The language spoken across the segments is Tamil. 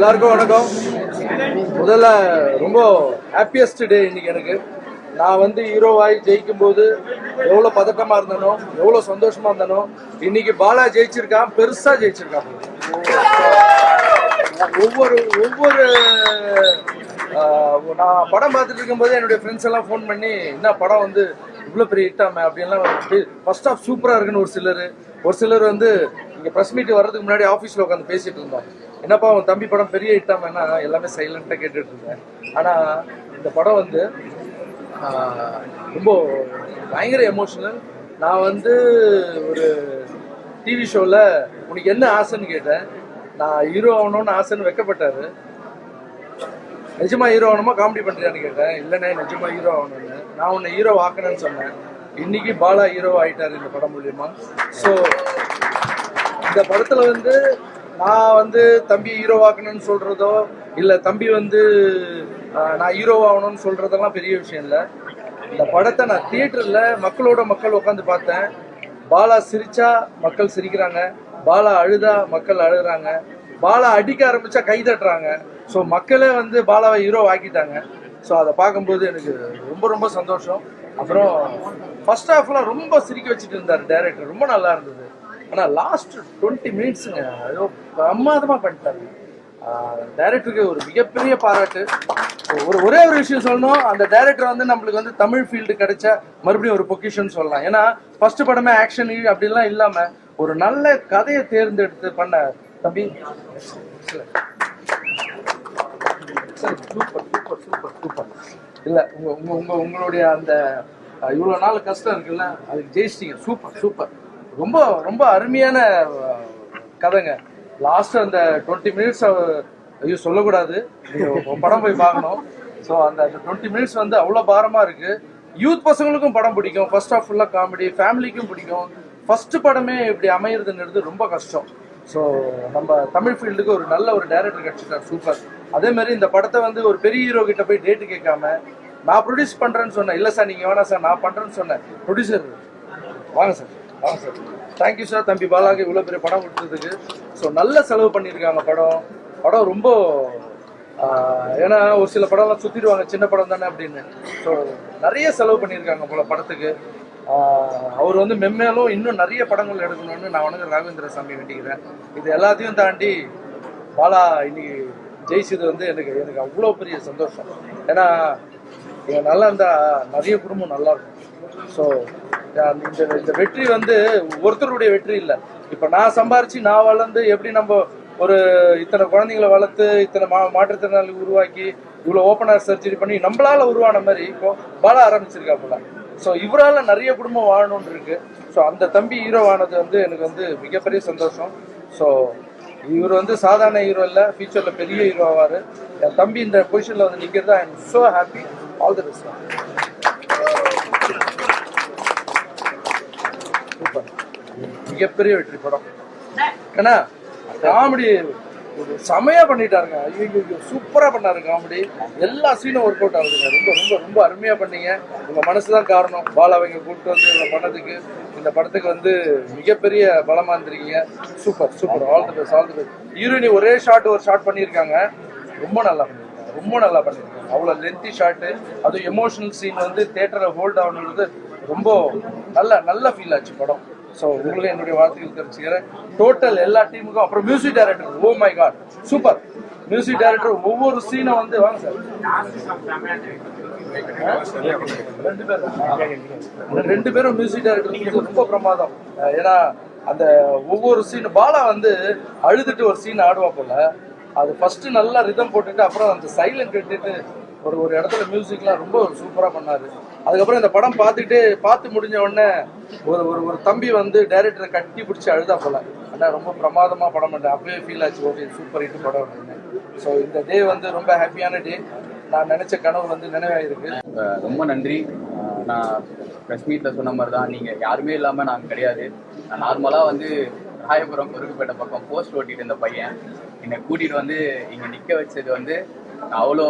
எல்லாருக்கும் வணக்கம். முதல்ல ரொம்ப ஹாப்பியஸ்ட் டே இன்னைக்கு எனக்கு. நான் வந்து ஹீரோவாய் ஜெயிக்கும் போது எவ்வளோ பதட்டமா இருந்தனோ எவ்வளோ சந்தோஷமா இருந்தனோ இன்னைக்கு பாலா ஜெயிச்சிருக்கான் பெருசா ஜெயிச்சிருக்கான். ஒவ்வொரு ஒவ்வொரு நான் படம் பார்த்துட்டு இருக்கும்போது என்னுடைய ஃப்ரெண்ட்ஸ் எல்லாம் ஃபோன் பண்ணி என்ன படம் வந்து இவ்வளோ பெரிய ஹிட்டாமே அப்படின்லாம் ஃபர்ஸ்ட் ஆஃப் சூப்பராக இருக்குன்னு ஒரு சிலர். ஒரு சிலர் வந்து இங்கே ப்ரெஸ் மீட் வர்றதுக்கு முன்னாடி ஆஃபீஸில் உட்காந்து பேசிட்டு இருந்தோம். என்னப்பா உன் தம்பி படம் பெரிய ஹிட்டாமேனா எல்லாமே சைலண்ட்டாக கேட்டுட்டு இருந்தேன். ஆனால் இந்த படம் வந்து ரொம்ப பயங்கர எமோஷனல் நான் வந்து ஒரு டிவி ஷோவில் உனக்கு என்ன ஆசைன்னு கேட்டேன். நான் ஹீரோ ஆகணும்னு ஆசைன்னு வைக்கப்பட்டாரு. நிஜமா ஹீரோ ஆகணுமா காமெடி பண்ணுறியான்னு கேட்டேன். இல்லைண்ணே நிஜமா ஹீரோ ஆகணும்னு. நான் உன்னை ஹீரோ ஆக்கணும்னு சொன்னேன். இன்னைக்கு பாலா ஹீரோ ஆயிட்டாரு இந்த படம் மூலியமா. ஸோ இந்த படத்தில் வந்து நான் வந்து தம்பி ஹீரோவாக்கணும்னு சொல்கிறதோ சொல்றதோ இல்ல தம்பி வந்து நான் ஹீரோவாகணும்னு சொல்கிறதெல்லாம் சொல்றதெல்லாம் பெரிய விஷயம் இல்லை. இந்த படத்தை நான் தியேட்டர்ல மக்களோட மக்கள் உட்காந்து பார்த்தேன். பாலா சிரிச்சா மக்கள் சிரிக்கிறாங்க. பாலா அழுதா மக்கள் அழுகுறாங்க. பாலா அடிக்க ஆரம்பிச்சா கை தட்டுறாங்க. ஸோ மக்களே வந்து பாலாவை ஹீரோ ஆக்கிட்டாங்க. ஸோ அதை பார்க்கும்போது எனக்கு ரொம்ப ரொம்ப சந்தோஷம். அப்புறம் ஃபர்ஸ்ட் ஹாஃப்லாம் ரொம்ப சிரிக்க வச்சுட்டு இருந்தார் டைரக்டர் ரொம்ப நல்லா இருந்தது. ஆனால் லாஸ்ட் டுவெண்ட்டி மினிட்ஸுங்க ஏதோ பிரமாதமாக பண்ணிட்டாரு. டைரக்டருக்கு ஒரு மிகப்பெரிய பாராட்டு. ஒரு ஒரே ஒரு விஷயம் சொல்லணும் அந்த டைரக்டர் வந்து நம்மளுக்கு வந்து தமிழ் ஃபீல்டு கிடைச்ச மறுபடியும் ஒரு பொக்கிஷன் சொல்லலாம். ஏன்னா ஃபர்ஸ்ட் படமே ஆக்ஷன் அப்படிலாம் இல்லாம ஒரு நல்ல கதையை தேர்ந்தெடுத்து பண்ண தம்பி. சூப்பர் சூப்பர் சூப்பர் சூப்பர் இல்ல உங்க உங்க உங்கள் உங்களுடைய அந்த இவ்வளோ இவ்வளவு நாள் கஷ்டம் இருக்குல்ல அதுக்கு ஜெயிச்சிட்டீங்க. சூப்பர் சூப்பர் ரொம்ப ரொம்ப அருமையான கதைங்க. லாஸ்ட் அந்த டுவெண்ட்டி மினிட்ஸ் ஐயோ சொல்லக்கூடாது. படம் போய் பார்க்கணும். ஸோ அந்த டுவெண்ட்டி மினிட்ஸ் வந்து அவ்வளோ பாரமாக இருக்கு. யூத் பசங்களுக்கும் படம் பிடிக்கும். ஃபர்ஸ்ட் ஆஃப் ஃபுல்லாக காமெடி ஃபேமிலிக்கும் பிடிக்கும். ஃபர்ஸ்ட் படமே இப்படி அமையிறதுங்கிறது ரொம்ப கஷ்டம். ஸோ நம்ம தமிழ் ஃபீல்டுக்கு ஒரு நல்ல ஒரு டைரக்டர் கிடைச்சிட்டார் சூப்பர் அதே மாதிரி இந்த படத்தை வந்து ஒரு பெரிய ஹீரோ கிட்ட போய் டேட்டு கேட்காம நான் ப்ரொடியூஸ் பண்ணுறேன்னு சொன்னேன். இல்லை சார் நீங்கள் வேணாம் சார் நான் பண்ணுறேன்னு சொன்னேன். ப்ரொடியூசர் வாங்க சார் வாங்க சார். தேங்க்யூ சார் தம்பி பாலாக்கு இவ்வளோ பெரிய படம் கொடுத்ததுக்கு. ஸோ நல்ல செலவு பண்ணியிருக்காங்க படம். படம் ரொம்ப ஏன்னா ஒரு சில படம்லாம் சுற்றிடுவாங்க சின்ன படம் தானே அப்படின்னு. ஸோ நிறைய செலவு பண்ணியிருக்காங்க போல படத்துக்கு. அவர் வந்து மென்மேலும் இன்னும் நிறைய படங்கள் எடுக்கணும்னு நான் வந்து ராகவேந்திர சாமி வேண்டிக்கிறேன். இது எல்லாத்தையும் தாண்டி பாலா இன்னைக்கு ஜெயிச்சது வந்து எனக்கு எனக்கு அவ்வளோ பெரிய சந்தோஷம். ஏன்னா நல்லா இருந்தால் நிறைய குடும்பம் நல்லா இருக்கும். ஸோ இந்த இந்த வெற்றி வந்து ஒருத்தருடைய வெற்றி இல்லை. இப்போ நான் சம்பாரிச்சு நான் வளர்ந்து எப்படி நம்ம ஒரு இத்தனை குழந்தைங்களை வளர்த்து இத்தனை மா மாற்றுத்திறனாளி உருவாக்கி இவ்வளோ ஓப்பனர் சர்ஜரி பண்ணி நம்மளால உருவான மாதிரி இப்போ பால ஆரம்பிச்சிருக்கா போல. ஸோ இவரால் நிறைய குடும்பம் வாழணும்னு இருக்கு. ஸோ அந்த தம்பி ஹீரோ ஆனது வந்து எனக்கு வந்து மிகப்பெரிய சந்தோஷம். ஸோ இவர் வந்து சாதாரண ஹீரோ இல்லை ஃபியூச்சரில் பெரிய ஹீரோ ஆவார். என் தம்பி இந்த பொசிஷனில் வந்து நிற்கிறது I am so happy all the best மிகப்பெரிய வெற்றி படம். ஏன்னா காமெடி ஒரு செமையா பண்ணிட்டாருங்க. ஐயோ சூப்பரா பண்ணாரு காமெடி. எல்லா சீனும் ஒர்க் அவுட் ஆகுதுங்க. ரொம்ப ரொம்ப ரொம்ப அருமையா பண்ணீங்க. உங்க மனசு தான் காரணம். பாலாவை இங்க கூப்பிட்டு வந்து இவ்வளவு பண்ணதுக்கு. இந்த படத்துக்கு வந்து மிகப்பெரிய பலமா இருந்திருக்கீங்க. Super super. All the best all the best ஹீரோயினி ஒரே ஷாட் ஒரு ஷாட் பண்ணியிருக்காங்க. ரொம்ப நல்லா பண்ணியிருக்காங்க. ரொம்ப நல்லா பண்ணியிருக்காங்க. அவ்வளோ லென்த்தி ஷாட்டு அதுவும் எமோஷனல் சீன் வந்து தேட்டரில் ஹோல்ட் ஆகணுன்றது ரொம்ப நல்ல நல்ல ஃபீல் ஆச்சு படம். ஸோ உங்களுக்கு என்னுடைய வாழ்த்துக்கள் தெரிவிச்சுக்கிறேன். டோட்டல் எல்லா டீமுக்கும் அப்புறம் music director oh my God super music director ஒவ்வொரு சீனை வந்து வாங்க சார் ரெண்டு பேரும் ரெண்டு பேரும் மியூசிக் டைரக்டர் ரொம்ப பிரமாதம். ஏன்னா அந்த ஒவ்வொரு சீன் பாலா வந்து அழுதுட்டு ஒரு சீன் ஆடுவா போல. அது ஃபர்ஸ்ட் நல்லா ரிதம் போட்டுட்டு அப்புறம் அந்த சைலண்ட் கட்டிட்டு ஒரு ஒரு இடத்துல மியூசிக்லாம் ரொம்ப சூப்பராக பண்ணாரு. அதுக்கப்புறம் இந்த படம் பார்த்துட்டு பார்த்து முடிஞ்ச உடனே ஒரு ஒரு ஒரு தம்பி வந்து டைரக்டரை கட்டி பிடிச்சி அழுதா போல. அண்ணா ரொம்ப பிரமாதமாக படம் பண்ணேன் அப்பவே ஃபீல் ஆச்சு ஓகே சூப்பர் ஹிட் படம் அப்படின்னு. ஸோ இந்த டே வந்து ரொம்ப ஹாப்பியான டே நான் நினைச்ச கனவு வந்து நினைவாயிருக்கு. ரொம்ப நன்றி. நான் ப்ரெஸ் மீட்டில் சொன்ன மாதிரி தான் நீங்கள் யாருமே இல்லாமல் நாங்கள் கிடையாது. நான் நார்மலாக வந்து ராயபுரம் குறுக்குப்பேட்டை பக்கம் போஸ்ட் ஓட்டிட்டு இருந்த பையன். என்னை கூட்டிகிட்டு வந்து இங்கே நிற்க வச்சது வந்து நான் அவ்வளோ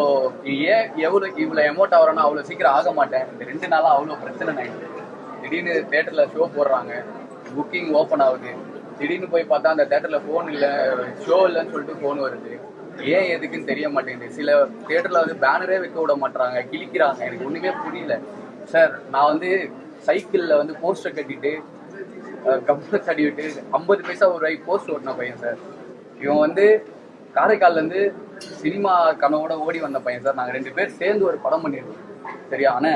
ஏன் எவ்வளோ இவ்வளோ அமௌண்ட் ஆகிறேன்னா அவ்வளோ சீக்கிரம் ஆக மாட்டேன். இந்த ரெண்டு நாளாக அவ்வளோ பிரச்சனை ஆயிடுச்சு. திடீர்னு தேட்டரில் ஷோ போடுறாங்க. புக்கிங் ஓப்பன் ஆகுது. திடீர்னு போய் பார்த்தா அந்த தேட்டரில் ஃபோன் இல்லை ஷோ இல்லைன்னு சொல்லிட்டு ஃபோன் வருது. ஏன் எதுக்குன்னு தெரிய மாட்டேங்குது. சில தேட்டரில் வந்து பேனரே வைக்க விட மாட்டாங்க கிழிக்கிறாங்க. எனக்கு ஒண்ணுமே புரியல. சார் நான் வந்து சைக்கிள்ல வந்து போஸ்டர் கட்டிட்டு கம்ப்யூட்டர் தடி விட்டு ஐம்பது பைசா ஒரு ரூபாய்க்கு போஸ்ட் ஓட்டின பையன் சார் இவன் வந்து காரைக்கால்லேருந்து சினிமா கனவோட ஓடி வந்த பையன் சார். நாங்கள் ரெண்டு பேர் சேர்ந்து ஒரு படம் பண்ணியிருந்தோம். சரியா அண்ணே?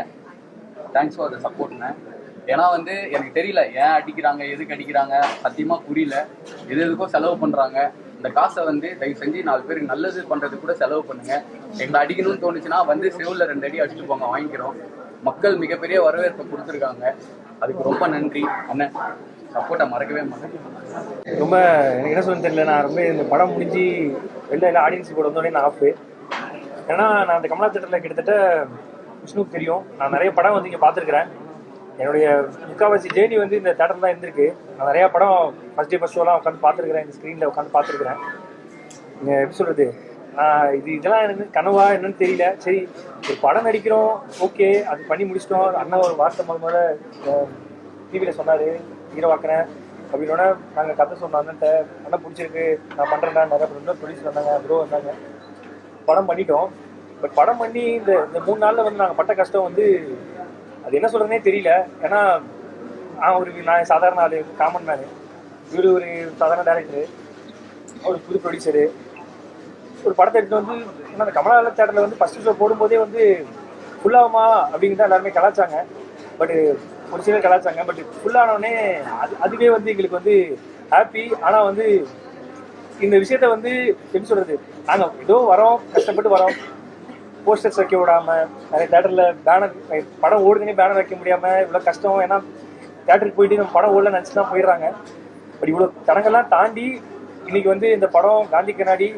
தேங்க்ஸ் ஃபார் த சப்போர்ட்ண்ணே ஏன்னா வந்து எனக்கு தெரியல ஏன் அடிக்கிறாங்க எதுக்கு அடிக்கிறாங்க சத்தியமாக புரியல. எது எதுக்கோ செலவு பண்ணுறாங்க இந்த காசை வந்து தயவு செஞ்சு நாலு பேருக்கு நல்லது பண்ணுறது கூட செலவு பண்ணுங்கள் எங்களை அடிக்கணும்னு தோணுச்சுன்னா வந்து செவில் ரெண்டு அடி அடிச்சுட்டு போங்க வாங்கிக்கிறோம். மக்கள் மிகப்பெரிய வரவேற்பை கொடுத்துருக்காங்க. அதுக்கு ரொம்ப நன்றி அண்ணன் சப்போர்ட்டை மறக்கவே மாட்டேன். ரொம்ப எனக்கு என்ன சொல்ல தெரியல நான் ரொம்ப இந்த படம் முடிஞ்சு வெளில எல்லாம் ஆடியன்ஸ் கூட வந்தோடனே நான் ஆஃப் ஏன்னா நான் அந்த கமலா தேட்டரில் கிட்டத்தட்ட விஷ்ணுக்கு தெரியும். நான் நிறைய படம் வந்து இங்கே பார்த்துருக்குறேன். என்னுடைய முக்கால்வாசி ஜேர்னி வந்து இந்த தேட்டர் தான் இருந்திருக்கு. நான் நிறையா படம் ஃபர்ஸ்ட் டே ஃபஸ்ட் ஷோலாம் உட்காந்து பார்த்துருக்குறேன். இந்த ஸ்க்ரீனில் உட்காந்து பார்த்துருக்குறேன். இங்கே எப்படி சொல்கிறது நான் இது இதெல்லாம் எனக்கு கனவா என்னன்னு தெரியல. சரி ஒரு படம் நடிக்கிறோம் ஓகே அது பண்ணி முடிச்சிட்டோம். அண்ணா ஒரு வார்த்தை முதல் முத டிவியில் சொன்னார். ஹீரோவாக்குறேன் அப்படின்னோட நாங்கள் கதை சொன்னோம் அண்ணன்ட்ட அண்ணன் பிடிச்சிருக்கு. நான் பண்ணுறேன் நிறைய பண்ணுறோம் ப்ரொடியூசர் வந்தாங்க ப்ரோ வந்தாங்க. படம் பண்ணிட்டோம். பட் படம் பண்ணி இந்த இந்த மூணு நாளில் வந்து நாங்கள் பட்ட கஷ்டம் வந்து அது என்ன சொல்கிறதுனே தெரியல. ஏன்னா நான் ஒரு நான் சாதாரண ஆளு காமன் மேனு இவர் ஒரு சாதாரண டேரக்டரு ஒரு புது ப்ரொடியூசரு ஒரு படத்தை எடுத்து வந்து ஏன்னா அந்த கமலா தேட்டரில் வந்து ஃபர்ஸ்ட் ஷோ போடும்போதே வந்து ஃபுல்லாகுமா அப்படின்னு தான் எல்லாருமே கலாச்சாங்க. பட் ஒரு சிலர் கலாச்சாங்க பட் ஃபுல்லானோடனே அது அதுவே வந்து எங்களுக்கு வந்து ஹாப்பி ஆனால் வந்து இந்த விஷயத்த வந்து எப்படி சொல்றது? நாங்கள் ஏதோ வரோம் கஷ்டப்பட்டு வரோம். போஸ்டர்ஸ் வைக்க விடாம நிறைய தேட்டரில் பேனர் படம் ஓடுதுன்னே பேனர் வைக்க முடியாம இவ்வளோ கஷ்டம். ஏன்னா தேட்டருக்கு போயிட்டு நம்ம படம் ஓடல நினச்சி தான் போயிடுறாங்க. பட் இவ்வளோ தடங்கள்லாம் தாண்டி இன்னைக்கு வந்து இந்த படம் காந்தி கண்ணாடி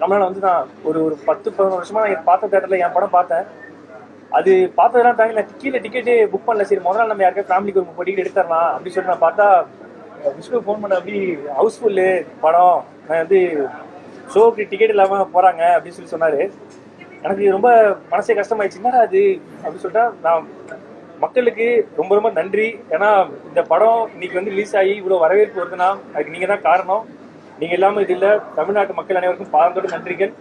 நம்மளால வந்து நான் ஒரு ஒரு பத்து பதினொரு வருஷமா நான் பார்த்த தேட்டரில் என் படம் பார்த்தேன். அது பார்த்ததெல்லாம் தாண்டி நான் கீழே டிக்கெட்டே புக் பண்ணல. சரி முதல்ல நம்ம யாருக்கா ஃபேமிலிக்கு ஒரு முப்பது டிக்கெட் எடுத்துடலாம் அப்படின்னு சொல்லிட்டு நான் பார்த்தா விஷ்ணு ஃபோன் பண்ண அப்படி ஹவுஸ்ஃபுல்லு படம். நான் வந்து ஷோக்கு டிக்கெட் இல்லாமல் போகிறாங்க அப்படின்னு சொல்லி சொன்னார். எனக்கு ரொம்ப மனசே கஷ்டமாயிடுச்சுன்னா அது அப்படின்னு சொல்லிட்டா நான் மக்களுக்கு ரொம்ப ரொம்ப நன்றி. ஏன்னா இந்த படம் இன்னைக்கு வந்து ரிலீஸ் ஆகி இவ்வளோ வரவேற்பு வருதுன்னா அதுக்கு நீங்கள் தான் காரணம். நீங்கள் இல்லாமல் இது இல்லை. தமிழ்நாட்டு மக்கள் அனைவருக்கும் பாரந்தோட நன்றிகள்.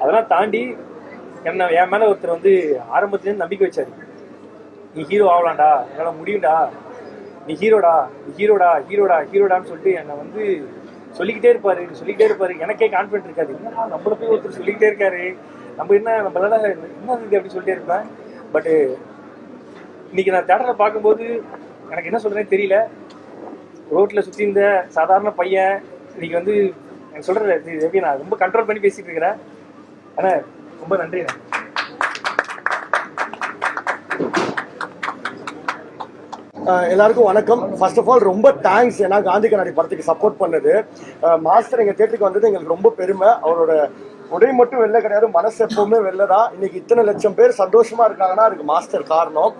அதெல்லாம் தாண்டி என்ன என் மேலே ஒருத்தர் வந்து ஆரம்பத்துலேருந்து நம்பிக்கை வச்சாரு. நீ ஹீரோ ஆகலாம்டா என்னால் முடியும்டா. நீ ஹீரோடா நீ ஹீரோடா ஹீரோடா ஹீரோடான்னு சொல்லிட்டு என்னை வந்து சொல்லிக்கிட்டே இருப்பாரு சொல்லிக்கிட்டே இருப்பாரு. எனக்கே கான்ஃபிடென்ட் இருக்காது. என்னடா நம்மள போய் ஒருத்தர் சொல்லிக்கிட்டே இருக்காரு. நம்ம என்ன நம்மளால என்ன இது அப்படி சொல்லிட்டே இருப்பேன்? பட்டு இன்னைக்கு நான் தேட்டரில் பார்க்கும்போது எனக்கு என்ன சொல்கிறேன்னு தெரியல. ரோட்டில் சுற்றி இருந்த சாதாரண பையன் இன்னைக்கு வந்து எனக்கு சொல்கிற இது எப்படி நான் ரொம்ப கண்ட்ரோல் பண்ணி பேசிகிட்டு இருக்கிறேன். ஆனால் ரொம்ப நன்றி எல்லாருக்கும் வணக்கம். ஃபர்ஸ்ட் ஆஃப் ஆல் ரொம்ப தேங்க்ஸ் ஏன்னா காந்தி கண்ணாடி படத்துக்கு சப்போர்ட் பண்ணது. மாஸ்டர் எங்க தேட்டருக்கு வந்தது எங்களுக்கு ரொம்ப பெருமை. அவரோட உடை மட்டும் வெளில கிடையாது மனசு எப்பவுமே வெளில தான் இன்னைக்கு இத்தனை லட்சம் பேர் சந்தோஷமா இருக்காங்கன்னா அதுக்கு மாஸ்டர் காரணம்.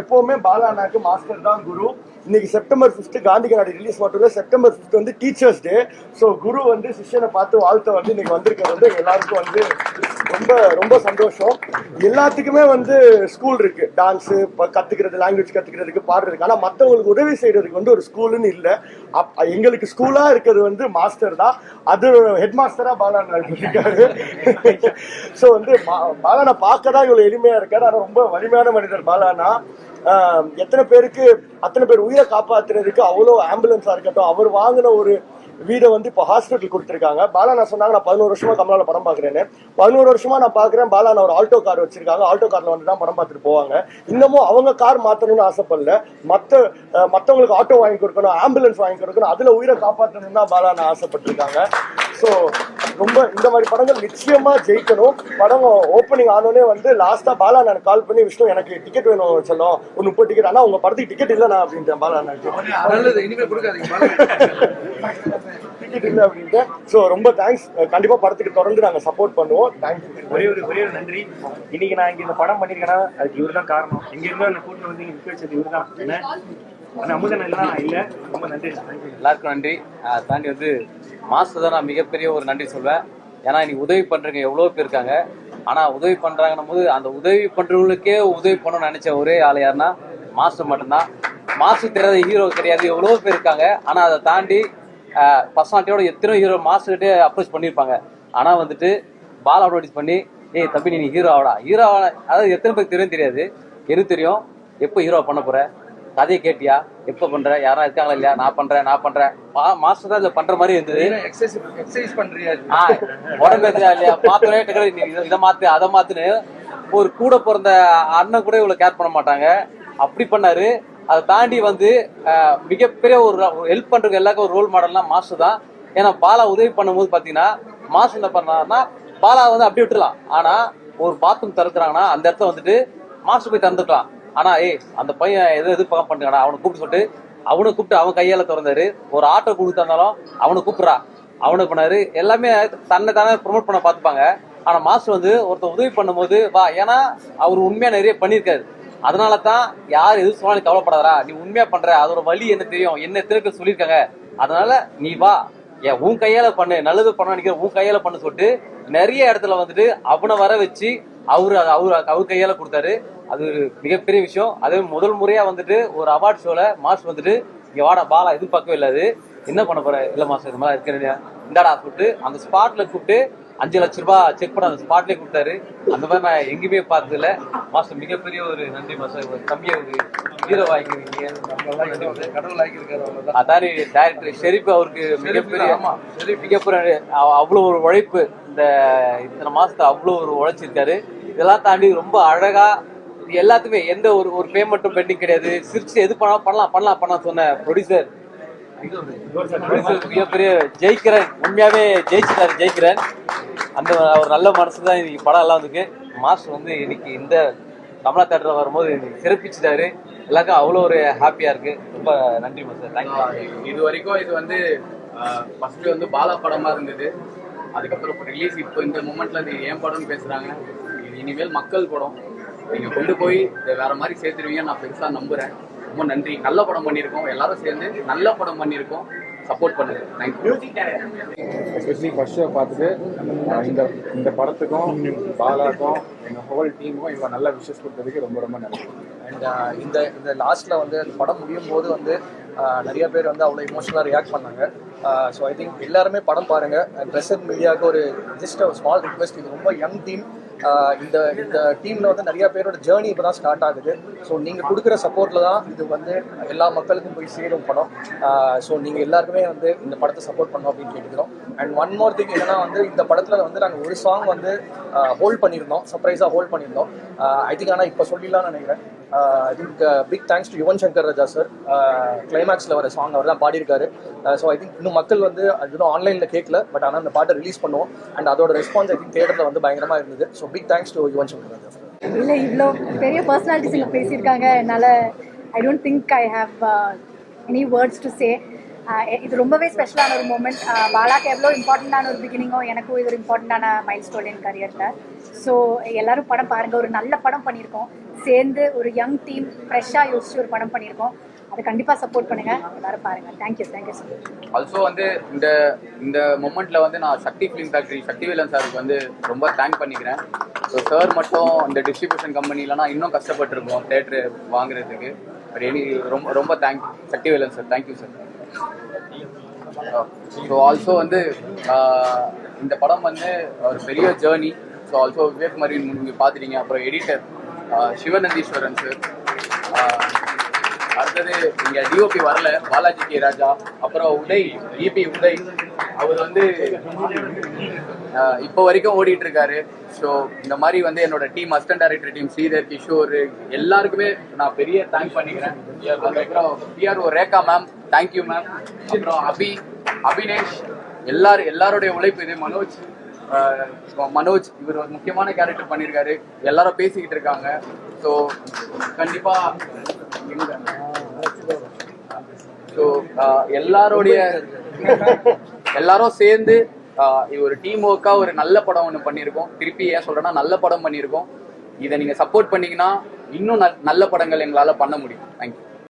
எப்பவுமே பாலாண்ணாக்கு மாஸ்டர் தான் குரு. இன்னைக்கு September fifth Gandhi Kannadi release மட்டும் செப்டம்பர் ஃபிஃப்த் வந்து டீச்சர்ஸ் டே ஸோ குரு வந்து சிஷ்யனை பார்த்து வாழ்த்த வந்து இன்னைக்கு வந்திருக்கிறது வந்து எல்லாருக்கும் வந்து ரொம்ப ரொம்ப சந்தோஷம். எல்லாத்துக்குமே வந்து ஸ்கூல் இருக்கு. டான்ஸு கத்துக்கிறது லாங்குவேஜ் கத்துக்கிறதுக்கு பாடுறதுக்கு ஆனால் மற்றவங்களுக்கு உதவி செய்யறதுக்கு வந்து ஒரு ஸ்கூலுன்னு இல்லை. அப்- எங்களுக்கு ஸ்கூலா இருக்கிறது வந்து மாஸ்டர் தான். அது ஹெட் மாஸ்டரா பாலாண்ணா இருக்காரு. ஸோ வந்து பா- பாலாண்ணா பார்க்க தான் இவ்வளவு எளிமையா இருக்காரு. ஆனா ரொம்ப வலிமையான மனிதர் பாலாண்ணா. எத்தனை பேருக்கு அத்தனை பேர் உயிரை காப்பாத்துறதுக்கு அவ்வளோ ஆம்புலன்ஸா இருக்கட்டும் அவர் வாங்கின ஒரு வீடை வந்து இப்போ ஹாஸ்பிட்டல் கொடுத்துருக்காங்க. பாலா நான் சொன்னாங்க நான் பதினோரு வருஷமா கமலால படம் பார்க்குறேன்னு. பதினோரு வருஷமா நான் பார்க்குறேன். பாலா நான் ஒரு ஆல்டோ கார் வச்சிருக்காங்க. ஆல்டோ கார்ல வந்து தான் படம் பார்த்துட்டு போவாங்க. இன்னமும் அவங்க கார் மாத்தணும்னு ஆசைப்படல. மற்ற மற்றவங்களுக்கு ஆட்டோ வாங்கி கொடுக்கணும் ஆம்புலன்ஸ் வாங்கி கொடுக்கணும் அதுல உயிரை காப்பாற்றணும்னு தான் பாலா நான் ஆசைப்பட்டிருக்காங்க. ஸோ ரொம்ப இந்த மாதிரி படங்கள் நிச்சயமா ஜெயிக்கணும். படம் ஓப்பனிங் ஆனோடனே வந்து லாஸ்டா பாலா நான் கால் பண்ணி விஷ்ணு எனக்கு டிக்கெட் வேணும் சொல்லும். ஒரு முப்பது டிக்கெட் ஆனா உங்க படத்துக்கு டிக்கெட் இல்லைண்ணா அப்படின்ட்டேன் பாலா நான். நல்லது இனிமே கொடுக்காதீங்க பாருங்க. டிக்கெட் இல்லை அப்படின்ட்டு. ஸோ ரொம்ப தேங்க்ஸ் கண்டிப்பா படத்துக்கு தொடர்ந்து நாங்க சப்போர்ட் பண்ணுவோம். தேங்க்யூ ஒரே ஒரு ஒரே ஒரு நன்றி. இன்னைக்கு நான் இங்க இந்த படம் பண்ணிருக்கேன்னா அதுக்கு இவர் தான் காரணம். எங்க இருந்தோ என்ன கூட்டு வந்து இங்க நிக்க வச்சது இவர் தான் நன்றி எல்லாருக்கும் நன்றி. தாண்டி வந்து மாஸ்டர் தான் நான் மிகப்பெரிய ஒரு நன்றி சொல்வேன். ஏன்னா இன்னைக்கு உதவி பண்றவங்க எவ்வளோ பேர் இருக்காங்க. ஆனா உதவி பண்றாங்கன்னும் போது அந்த உதவி பண்றவங்களுக்கே உதவி பண்ணணும்னு நினைச்ச ஒரே ஆள் யாருன்னா மாஸ்டர் மட்டும்தான். மாஸ்டர் தெரியாத ஹீரோ கிடையாது. எவ்வளோ பேர் இருக்காங்க. ஆனா அதை தாண்டி பர்சனாலிட்டியோட எத்தனை ஹீரோ மாஸ்டர்கிட்டே அப்ரோச் பண்ணியிருப்பாங்க. ஆனா வந்துட்டு பால் அட்வர்டைஸ் பண்ணி ஏய் தம்பி நீ ஹீரோ ஆவடா. ஹீரோ அதாவது எத்தனை பேருக்கு தெரியும் தெரியாது. எது தெரியும். எப்போ ஹீரோ பண்ண போற? கதையை கேட்டியா? எப்போ பண்ற? யாரா இருக்காங்களா இல்லையா? நான் பண்றேன் நான் பண்றேன். மாஸ்டர் தான் இதை பண்ற மாதிரி இருந்தது. எக்ஸசைஸ் பண்றியா? உடம்பு ஏத்துறா இல்லையா? நீ இதை- மாத்து அதை மாத்துன்னு ஒரு கூட பிறந்த அண்ணன் கூட இவ்வளவு கேர் பண்ண மாட்டாங்க. அப்படி பண்ணாரு. அதை தாண்டி வந்து மிகப்பெரிய ஒரு ஹெல்ப் பண்றதுக்கு எல்லாருக்கும் ஒரு ரோல் மாடல்னா மாஸ்டர் தான். ஏன்னா பாலா உதவி பண்ணும்போது பாத்தீங்கன்னா மாஸ்டர் என்ன பண்ணாருன்னா பாலா வந்து அப்படி விட்டுலாம் ஆனா ஒரு பாத்ரூம் திறக்கிறாங்கன்னா அந்த இடத்துல வந்துட்டு மாஸ்டர் போய் திறந்துக்கலாம். ஆனா ஏய் அந்த பையன் எது எதிர்பார்க்க பண்ணுறானா அவனை கூப்பிட்டு சொல்லிட்டு அவனை கூப்பிட்டு அவன் கையால திறந்தாரு. ஒரு ஆட்டோ கொடுத்தாலும் அவனை கூப்பிடுறா. அவனை பண்ணாரு. எல்லாமே தன்னை தானே ப்ரொமோட் பண்ண பார்த்துப்பாங்க. ஆனா மாஸ்டர் வந்து ஒருத்தர் உதவி பண்ணும்போது வா ஏன்னா அவர் உண்மையா நிறைய பண்ணியிருக்காரு. அதனால தான் யார் எது சொன்னாலும் கவலைப்படாதரா நீ உண்மையா பண்ற. அதோட வழி என்ன தெரியும்? என்ன திருக்க சொல்லியிருக்காங்க. அதனால நீ வா. ஏன் உன் கையால பண்ணு. நல்லது பண்ண நினைக்கிற உன் கையால பண்ணு சொல்லிட்டு நிறைய இடத்துல வந்துட்டு அவனை வர வச்சு அவரு அவரு அவர் கையால கொடுத்தாரு. அது ஒரு மிகப்பெரிய விஷயம். அதே முதல் முறையா வந்துட்டு ஒரு அவார்ட் ஷோல மாஸ்டர் வந்துட்டு இங்க வாடா பாலா எதிர்பார்க்கவே இல்லாது என்ன பண்ண போற? இல்ல மாஸ்டர் இது மாதிரி இருக்கிறேன் இந்தாடா கூப்பிட்டு அந்த ஸ்பாட்ல கூப்பிட்டு அஞ்சு லட்ச ரூபாய் செக் பண்ண அந்த ஸ்பாட்லயே கொடுத்தாரு. அந்த மாதிரி நான் எங்கேயுமே பார்த்தது இல்ல மாஸ்டர் மிகப்பெரிய ஒரு நன்றி மாஸ்டர் ஒரு தம்பியை ஒரு ஹீரோ அவ்வளவுதான். அதாரி டைரக்டர் ஷெரீப் அவருக்கு மிகப்பெரிய. மிகப்பெரிய அவ- அவ்வளவு ஒரு உழைப்பு இந்த இத்தனை மாசத்துல அவ்வளவு ஒரு உழைச்சிருக்காரு. இதெல்லாம் தாண்டி ரொம்ப அழகா எல்லாத்துக்குமே எந்த ஒரு ஒரு பேமெண்ட்டும் பெண்டிங் கிடையாது. சிரிச்சு எது பண்ணாலும் பண்ணலாம் பண்ணலாம் பண்ணலாம் சொன்ன ப்ரொடியூசர் மிகப்பெரிய ஜெயிக்கிறேன். உண்மையாவே ஜெயிச்சிட்டாரு ஜெயிக்கிறேன். அந்த ஒரு நல்ல மனசு தான் இன்னைக்கு படம் எல்லாம் வந்துக்கு மாஸ்டர் வந்து இன்னைக்கு இந்த கமலா தேட்டர் வரும்போது இன்னைக்கு சிறப்பிச்சிட்டாரு. எல்லாருக்கும் அவ்வளோ ஒரு ஹாப்பியா இருக்கு. ரொம்ப நன்றி மாஸ்டர். தேங்க்யூ இது வரைக்கும் இது வந்து ஃபர்ஸ்ட் வந்து பாலா படமா இருந்தது. அதுக்கப்புறம் இப்போ ரிலீஸ் இப்போ இந்த மூமெண்ட்ல இது ஏன் படம்னு பேசுறாங்க. இனிமேல் மக்கள் படம். நீங்க கொண்டு போய் வேற மாதிரி சேர்த்துருவீங்க நான் பெருசா நம்புறேன். ரொம்ப நன்றி. நல்ல படம் பண்ணியிருக்கோம். எல்லாரும் சேர்ந்து நல்ல படம் பண்ணியிருக்கோம். சப்போர்ட் பண்ணுங்க. தேங்க்யூ எஸ்பெஷலி ஃபர்ஸ்ட் ஷோ பார்த்துட்டு இந்த இந்த படத்துக்கும் பாலாக்கும் எங்கள் ஹோல் டீமுக்கும் இவ்வளோ நல்ல விஷஸ் கொடுத்ததுக்கு ரொம்ப ரொம்ப நன்றி. அண்ட் இந்த இந்த லாஸ்ட்ல வந்து அந்த படம் முடியும் போது வந்து நிறைய பேர் வந்து அவ்வளோ இமோஷனலாக ரியாக்ட் பண்ணாங்க. ஸோ ஐ திங்க் எல்லாருமே படம் பாருங்க. ப்ரெசன்ட் மீடியாவுக்கு ஒரு ஜஸ்ட் ஸ்மால் ரிக்வெஸ்ட் இது ரொம்ப யங் டீம் இந்த இந்த டீமில் வந்து நிறைய பேரோட ஜேர்னி இப்போ தான் ஸ்டார்ட் ஆகுது. ஸோ நீங்கள் கொடுக்குற சப்போர்ட்டில் தான் இது வந்து எல்லா மக்களுக்கும் போய் சேரும் படம். ஸோ நீங்கள் எல்லாருக்குமே வந்து இந்த படத்தை சப்போர்ட் பண்ணணும் அப்படின்னு கேட்டுக்கிறோம். அண்ட் ஒன் மோர் திங் என்னன்னா வந்து இந்த படத்தில் வந்து நாங்கள் ஒரு சாங் வந்து ஹோல்ட் பண்ணியிருந்தோம். சர்ப்ரைஸாக ஹோல்ட் பண்ணியிருந்தோம். ஐ திங்க் ஆனால் இப்போ சொல்லிடலாம்னு நினைக்கிறேன். I think big thanks to Yuvan Shankar Raja sir கிளைமேக்ஸில் வர சாங் அவர் தான் பாடியிருக்காரு ஸோ ஐ திங்க் இன்னும் மக்கள் வந்து அது இன்னும் ஆன்லைனில் கேட்கல பட் ஆனால் அந்த பாட்டை ரிலீஸ் பண்ணுவோம். அண்ட் அதோட ரெஸ்பான்ஸ் ஐ திங்க் தேட்டரில் வந்து பயங்கரமாக இருந்தது. So big thanks to Yuvan Shankar Raja sir இல்லை இவ்வளோ பெரிய பர்சனாலிட்டிஸ் இங்கே பேசியிருக்காங்க. என்னால் I don't think I have any words to say இது ரொம்பவே ஸ்பெஷலான ஒரு மூமெண்ட் uh, பாலாக்கு எவ்வளோ இம்பார்ட்டண்ட்டான ஒரு பிகினிங்கோ எனக்கும் இது ஒரு இம்பார்ட்டண்ட்டான மைல் ஸ்டோன் என் கரியரில் ஸோ எல்லாரும் படம் பாருங்கள் ஒரு நல்ல படம் பண்ணியிருக்கோம். சேர்ந்து ஒரு யங் டீம் ஃப்ரெஷ்ஷாக யோசிச்சு ஒரு படம் பண்ணியிருக்கோம். அதை கண்டிப்பாக சப்போர்ட் பண்ணுங்கள் எல்லாரும் பாருங்கள் தேங்க்யூ தேங்க்யூ சார் ஆல்சோ வந்து இந்த இந்த மொமெண்ட்ல வந்து நான் சக்தி ஃபிலிம் ஃபேக்டரி சக்திவேலன் சாருக்கு வந்து ரொம்ப தேங்க் பண்ணிக்கிறேன். ஸோ சார் மட்டும் இந்த டிஸ்ட்ரிபியூஷன் கம்பெனிலனா இன்னும் கஷ்டப்பட்டிருக்கோம் தேட்டரு வாங்குறதுக்கு. பட் எனி ரொம்ப ரொம்ப thank Sakthivelan sir thank you sir so also வந்து இந்த படம் வந்து ஒரு பெரிய journey so also Vivek Marian நீங்கள் பார்த்துட்டீங்க அப்புறம் எடிட்டர் சிவநந்தீஸ்வரன் சார் அடுத்தது இங்க டிஓபி வரல பாலாஜி கே ராஜா அப்புறம் உதய் இபி உதய். அவர் வந்து இப்போ வரைக்கும் ஓடிட்டு இருக்காரு ஸோ இந்த மாதிரி வந்து என்னோட team assistant director team Sridhar Kishore எல்லாருக்குமே நான் பெரிய தேங்க் பண்ணிக்கிறேன். அதுக்கப்புறம் PRO Rekha ma'am thank you ma'am அப்புறம் அபி அபினேஷ் எல்லாரும் எல்லாருடைய உழைப்பு இது மனோஜ். மனோஜ் இவர் ஒரு முக்கியமான கேரக்டர் பண்ணியிருக்காரு எல்லாரும் பேசிக்கிட்டு இருக்காங்க. ஸோ கண்டிப்பா ஸோ எல்லாருடைய எல்லாரும் சேர்ந்து ஒரு டீம் ஒர்க்கா ஒரு நல்ல படம் ஒன்று பண்ணியிருக்கோம் திருப்பி ஏன் சொல்றேன்னா நல்ல படம் பண்ணியிருக்கோம் இதை நீங்க சப்போர்ட் பண்ணீங்கன்னா இன்னும் நல்- நல்ல படங்கள் எங்களால பண்ண முடியும். தேங்க்யூ